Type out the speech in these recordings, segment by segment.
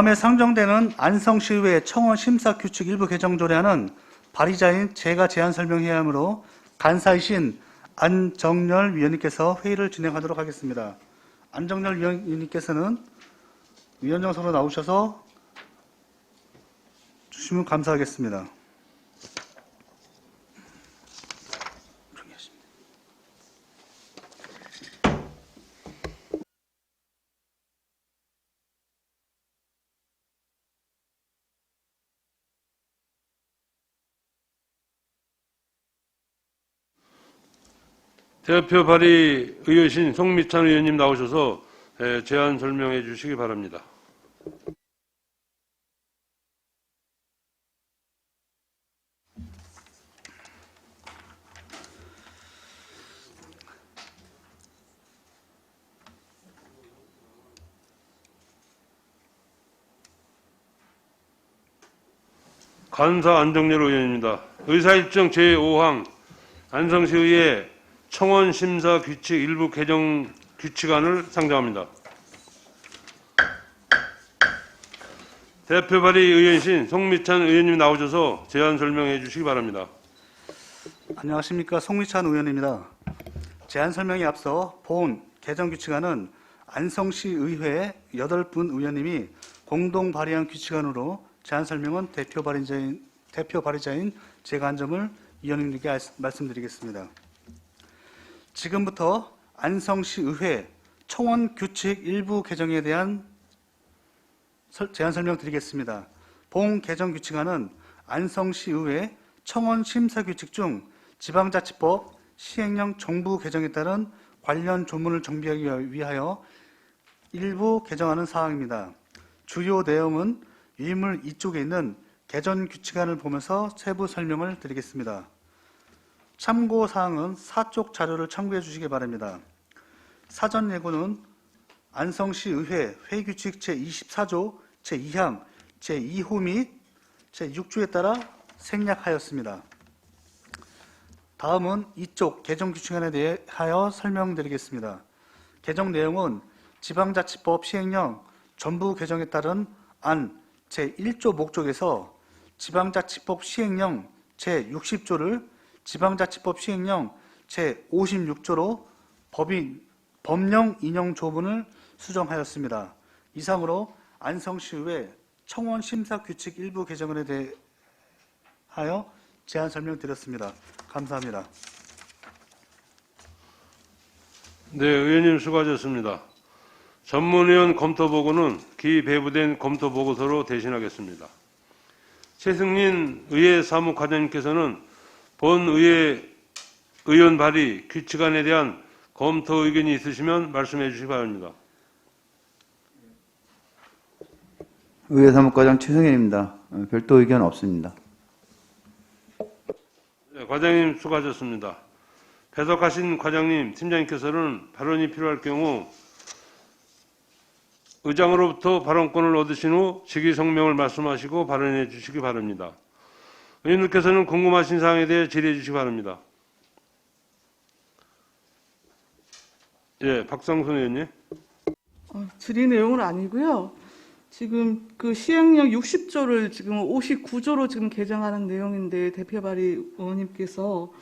다음에 상정되는 안성시의회 청원 심사 규칙 일부 개정 조례안은 발의자인 제가 제안 설명해야 하므로 간사이신 안정열 위원님께서 회의를 진행하도록 하겠습니다. 안정열 위원님께서는 위원장석으로 나오셔서 주시면 감사하겠습니다. 대표 발의 의원신 송미찬 의원님 나오셔서 에, 제안 설명해 주시기 바랍니다. 간사 안정열 의원입니다. 의사일정 제5항 안성시의회 청원 심사 규칙 일부 개정 규칙안을 상정합니다. 대표 발의 의원신 송미찬 의원님 나오셔서 제안 설명해 주시기 바랍니다. 안녕하십니까 송미찬 의원입니다. 제안 설명에 앞서 본 개정 규칙안은 안성시 의회 8분 의원님이 공동 발의한 규칙안으로 제안 설명은 대표 발의자인 대표 발의자인 제가 한 점을 위원님께 알- 말씀드리겠습니다. 지금부터 안성시 의회 청원 규칙 일부 개정에 대한 설- 제안 설명 드리겠습니다. 본 개정 규칙안은 안성시 의회 청원 심사 규칙 중 지방자치법 시행령 정부 개정에 따른 관련 조문을 정비하기 위하여 일부 개정하는 사항입니다. 주요 내용은 위물 이쪽에 있는 개정 규칙안을 보면서 세부 설명을 드리겠습니다. 참고 사항은 사쪽 자료를 참고해 주시기 바랍니다. 사전 예고는 안성시 의회 회규칙 제24조 제2항 제2호 및 제6조에 따라 생략하였습니다. 다음은 이쪽 개정 규칙안에 대하여 설명드리겠습니다. 개정 내용은 지방자치법 시행령 전부 개정에 따른 안 제1조 목적에서 지방자치법 시행령 제60조를 지방자치법 시행령 제56조로 법인 법령 인용 조문을 수정하였습니다. 이상으로 안성시의회 청원 심사 규칙 일부 개정안에 대하여 제안 설명드렸습니다. 감사합니다. 네, 의원님 수고하셨습니다. 전문위원 검토 보고는 기 배부된 검토 보고서로 대신하겠습니다. 최승민 의회 사무과장님께서는 본 의회 의원 발의 규칙안에 대한 검토 의견이 있으시면 말씀해 주시기 바랍니다. 의회 사무과장 최승현입니다. 어, 별도 의견 없습니다. 네, 과장님 수고하셨습니다. 배석하신 과장님, 팀장님께서는 발언이 필요할 경우 의장으로부터 발언권을 얻으신 후 직위 성명을 말씀하시고 발언해 주시기 바랍니다. 의원님께서는 궁금하신 사항에 대해 질의해 주시기 바랍니다. 예, 박상순 의원님. 어, 질의 내용은 아니고요. 지금 그 시행령 60조를 지금 59조로 지금 개정하는 내용인데 대표 발의 의원님께서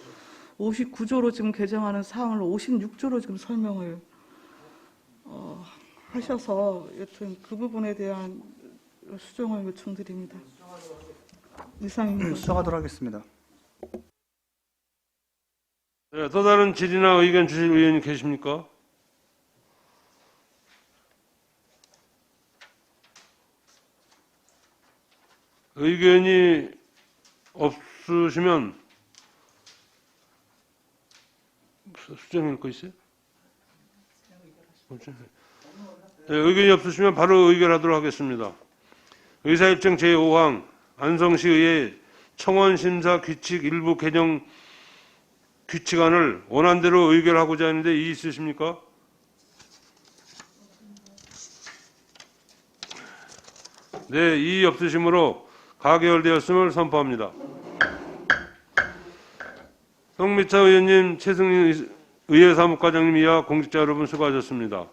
59조로 지금 개정하는 사항을 56조로 지금 설명을 어, 하셔서 여튼 그 부분에 대한 수정을 요청드립니다. 이상입니다. 수정하도록 하겠습니다. 예, 또 다른 질의나 의견 주실 의원이 계십니까? 의견이 없으시면 수- 수정할 거 있어요? 예, 의견이 없으시면 바로 의결하도록 하겠습니다. 의사일정 제5항 안성시의회 청원심사 규칙 일부 개정 규칙안을 원안대로 의결하고자 하는데 이의 있으십니까? 네, 이의 없으시므로 가결되었음을 선포합니다. 송미차 의원님, 최승민 의회 사무과장님 이하 공직자 여러분 수고하셨습니다.